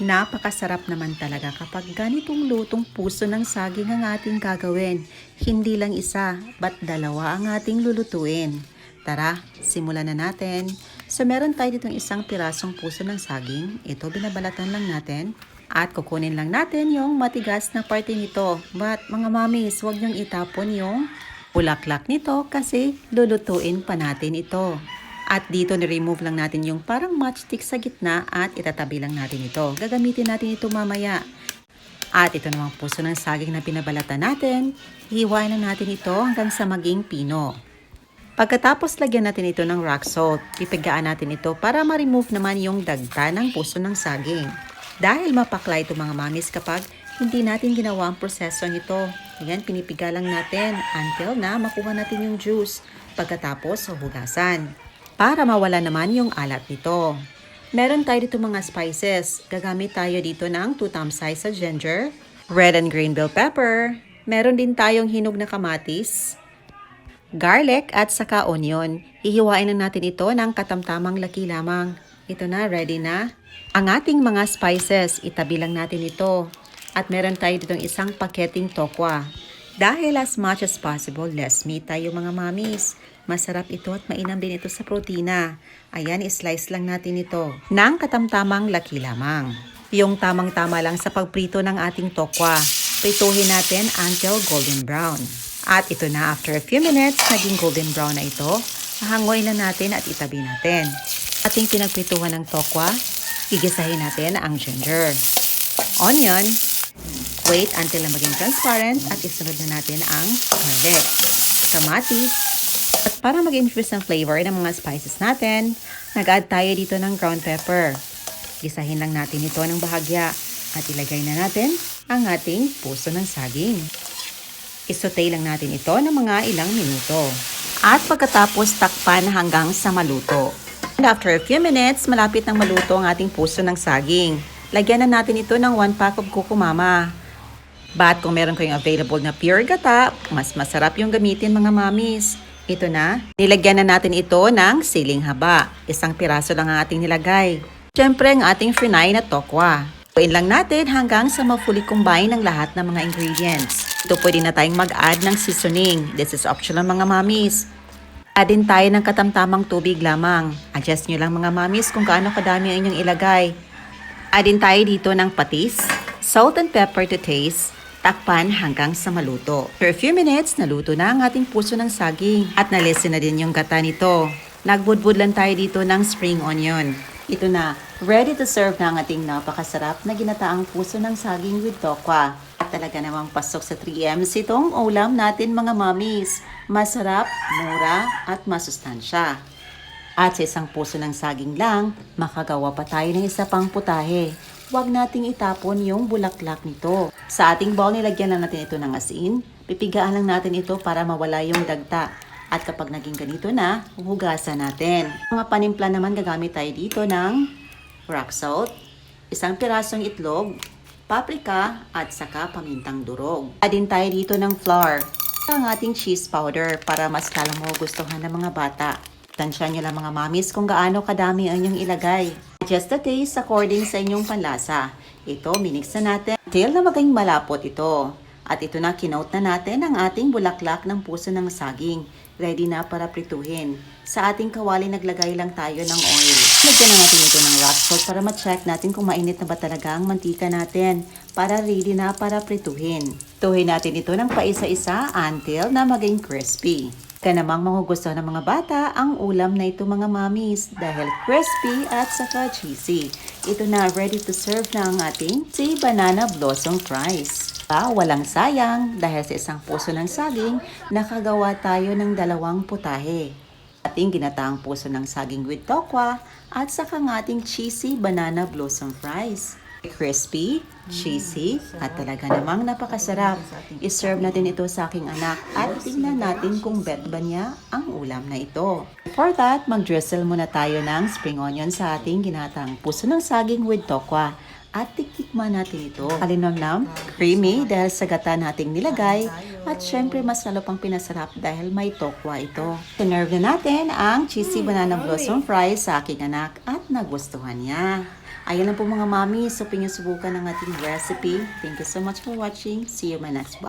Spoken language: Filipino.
Napakasarap naman talaga kapag ganitong lutong puso ng saging ang ating gagawin. Hindi lang isa, ba't dalawa ang ating lulutuin. Tara, simulan na natin. So meron tayo ditong isang pirasong puso ng saging. Ito binabalatan lang natin. At kukunin lang natin yung matigas na parte nito. But mga mamis, huwag niyong itapon yung bulaklak nito kasi lulutuin pa natin ito. At dito ni-remove lang natin yung parang matchstick sa gitna at itatabi lang natin ito. Gagamitin natin ito mamaya. At ito namang puso ng saging na pinabalatan natin. Hiwain na natin ito hanggang sa maging pino. Pagkatapos lagyan natin ito ng rock salt, pipigaan natin ito para ma-remove naman yung dagta ng puso ng saging. Dahil mapakla ito mga mamis kapag hindi natin ginawa ang proseso nito. Ayan, pinipiga lang natin until na makuha natin yung juice. Pagkatapos, hugasan. Para mawala naman yung alat nito. Meron tayo dito mga spices. Gagamit tayo dito ng 2 thumb size sa ginger, red and green bell pepper. Meron din tayong hinog na kamatis, garlic at saka onion. Ihiwain na natin ito ng katamtamang laki lamang. Ito na, ready na. Ang ating mga spices, itabi lang natin ito. At meron tayo ditong isang paketing tokwa. Dahil as much as possible, less meat tayo mga mamis. Masarap ito at mainam din ito sa protina. Ayan, slice lang natin ito. Nang katamtamang laki lamang. Yung tamang-tama lang sa pagprito ng ating tokwa. Prituhin natin until golden brown. At ito na, after a few minutes, naging golden brown na ito. Hangoy na natin at itabi natin. Ating pinagprituhan ng tokwa, gigisahin natin ang ginger. Onion, wait until na maging transparent at isunod na natin ang garlic, kamatis, at para mag-infuse ng flavor ng mga spices natin, nag-add tayo dito ng ground pepper. Gisahin lang natin ito ng bahagya at ilagay na natin ang ating puso ng saging. Isotay lang natin ito ng mga ilang minuto. At pagkatapos takpan hanggang sa maluto. And after a few minutes, malapit nang maluto ang ating puso ng saging. Lagyan na natin ito ng 1 pack of kukumama. But kung meron kayong available na pure gata, mas masarap yung gamitin mga mamis. Ito na, nilagyan na natin ito ng siling haba. Isang piraso lang ang ating nilagay. Siyempre ang ating finay na tokwa. Puin lang natin hanggang sa ma-fully combine ng lahat ng mga ingredients. Ito pwede na tayong mag-add ng seasoning. This is optional mga mamis. Add din tayo ng katamtamang tubig lamang. Adjust nyo lang mga mamis kung kaano kadami ang inyong ilagay. Add din tayo dito ng patis, salt and pepper to taste, takpan hanggang sa maluto. For a few minutes, naluto na ang ating puso ng saging at nalesen na din yung gata nito. Nagbudbud lang tayo dito ng spring onion. Ito na, ready to serve na ang ating napakasarap na ginataang puso ng saging with tokwa. Talaga namang pasok sa 3Ms itong ulam natin mga mamis. Masarap, mura at masustansya. At sa isang puso ng saging lang, makagawa pa tayo ng isa pang putahe. Huwag nating itapon yung bulaklak nito. Sa ating bowl, nilagyan lang natin ito ng asin. Pipigaan lang natin ito para mawala yung dagta. At kapag naging ganito na, huhugasan natin. Mga panimpla naman gagamit tayo dito ng rock salt, isang pirasong itlog, paprika, at saka pamintang durog. Adin tayo dito ng flour, ang ating cheese powder para mas lalong magugustuhan ng mga bata. Tansya nyo lang mga mamis kung gaano kadami ang inyong ilagay. Just the taste according sa inyong panlasa. Ito, minix na natin till na maging malapot ito. At ito na, kinote na natin ang ating bulaklak ng puso ng saging. Ready na para prituhin. Sa ating kawali, naglagay lang tayo ng oil. Lagyan na natin ito ng rock salt para ma-check natin kung mainit na ba talaga ang mantika natin. Para ready na para prituhin. Tuhin natin ito ng paisa-isa until na maging crispy. Ka namang magugustuhan ng mga bata ang ulam na ito mga mamis dahil crispy at saka cheesy. Ito na ready to serve na ang ating si banana blossom fries. Ah, walang sayang dahil sa isang puso ng saging, nakagawa tayo ng dalawang putahe. Ating ginataang puso ng saging with tokwa at saka ng ating cheesy banana blossom fries. Crispy, cheesy, at talaga namang napakasarap. I-serve natin ito sa aking anak at tingnan natin kung bet ba niya ang ulam na ito. For that, mag-drizzle muna tayo ng spring onion sa ating ginatang puso ng saging with tokwa. At tiktikman natin ito. Kalinamnam, creamy dahil sa gata nating nilagay. At syempre mas lalo pang pinasarap dahil may tokwa ito. Sinerve na natin ang cheesy banana blossom fries sa aking anak at nagustuhan niya. Ayan lang po mga mami, so pinyusubukan ng ating recipe. Thank you so much for watching. See you my next vlog.